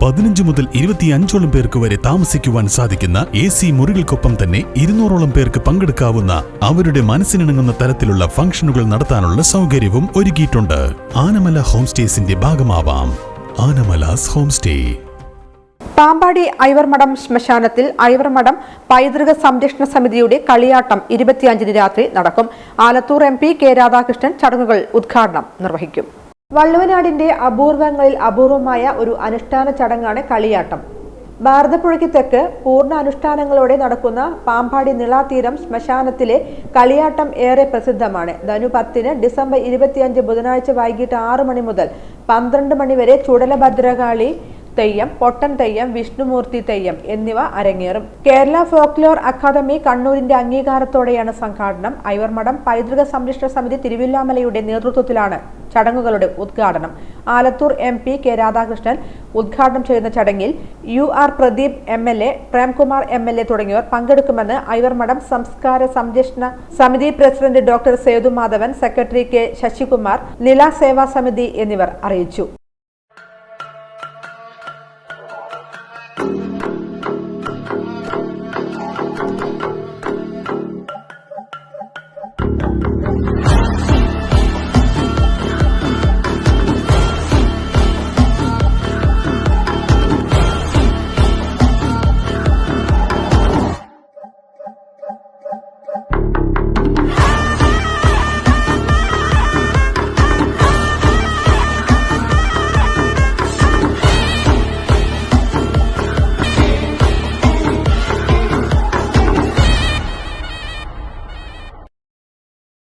പതിനഞ്ച് മുതൽ ഇരുപത്തിയഞ്ചോളം പേർക്ക് വരെ താമസിക്കുവാൻ സാധിക്കുന്ന എ സി മുറികൾക്കൊപ്പം തന്നെ ഇരുന്നൂറോളം പേർക്ക് പങ്കെടുക്കാവുന്ന അവരുടെ മനസ്സിനിണങ്ങുന്ന തരത്തിലുള്ള ഫംഗ്ഷനുകൾ നടത്താനുള്ള സൗകര്യവും ഒരുക്കിയിട്ടുണ്ട്. ആനമല ഹോം സ്റ്റേസിന്റെ ഭാഗമാവാം. ആനമലാസ് ഹോം സ്റ്റേ പാമ്പാടി ഐവർമഠം ശ്മശാനത്തിൽ ഐവർമഠം പൈതൃക സംരക്ഷണ സമിതിയുടെ കളിയാട്ടം ഇരുപത്തിയഞ്ചിന് രാത്രി നടക്കും. Alathur M P K Radhakrishnan ചടങ്ങുകൾ ഉദ്ഘാടനം നിർവഹിക്കും. വള്ളുവനാടിന്റെ അപൂർവങ്ങളിൽ അപൂർവമായ ഒരു അനുഷ്ഠാന ചടങ്ങാണ് കളിയാട്ടം. ഭാരതപ്പുഴയ്ക്ക് തെക്ക് പൂർണ അനുഷ്ഠാനങ്ങളോടെ നടക്കുന്ന പാമ്പാടി നിളാതീരം ശ്മശാനത്തിലെ കളിയാട്ടം ഏറെ പ്രസിദ്ധമാണ്. ധനു പത്തിന് ഡിസംബർ ഇരുപത്തിയഞ്ച് ബുധനാഴ്ച വൈകിട്ട് ആറ് മണി മുതൽ പന്ത്രണ്ട് മണി വരെ ചുടലഭദ്രകാളി തെയ്യം പൊട്ടൻ തെയ്യം വിഷ്ണുമൂർത്തി തെയ്യം എന്നിവ അരങ്ങേറും. കേരള ഫോക്ലോർ അക്കാദമി കണ്ണൂരിന്റെ അംഗീകാരത്തോടെയാണ് സംഘാടനം. ഐവർമഠം പൈതൃക സംരക്ഷണ സമിതി തിരുവില്ലാമലയുടെ നേതൃത്വത്തിലാണ് ചടങ്ങുകളുടെ ഉദ്ഘാടനം. Alathur M P K Radhakrishnan ഉദ്ഘാടനം ചെയ്യുന്ന ചടങ്ങിൽ U R Pradeep M L A Premkumar M L A തുടങ്ങിയവർ പങ്കെടുക്കുമെന്ന് ഐവർമഠം സംസ്കാര സംരക്ഷണ സമിതി president doctor Sethu Madhavan secretary K Sasikumar Nila സേവാ സമിതി എന്നിവർ അറിയിച്ചു.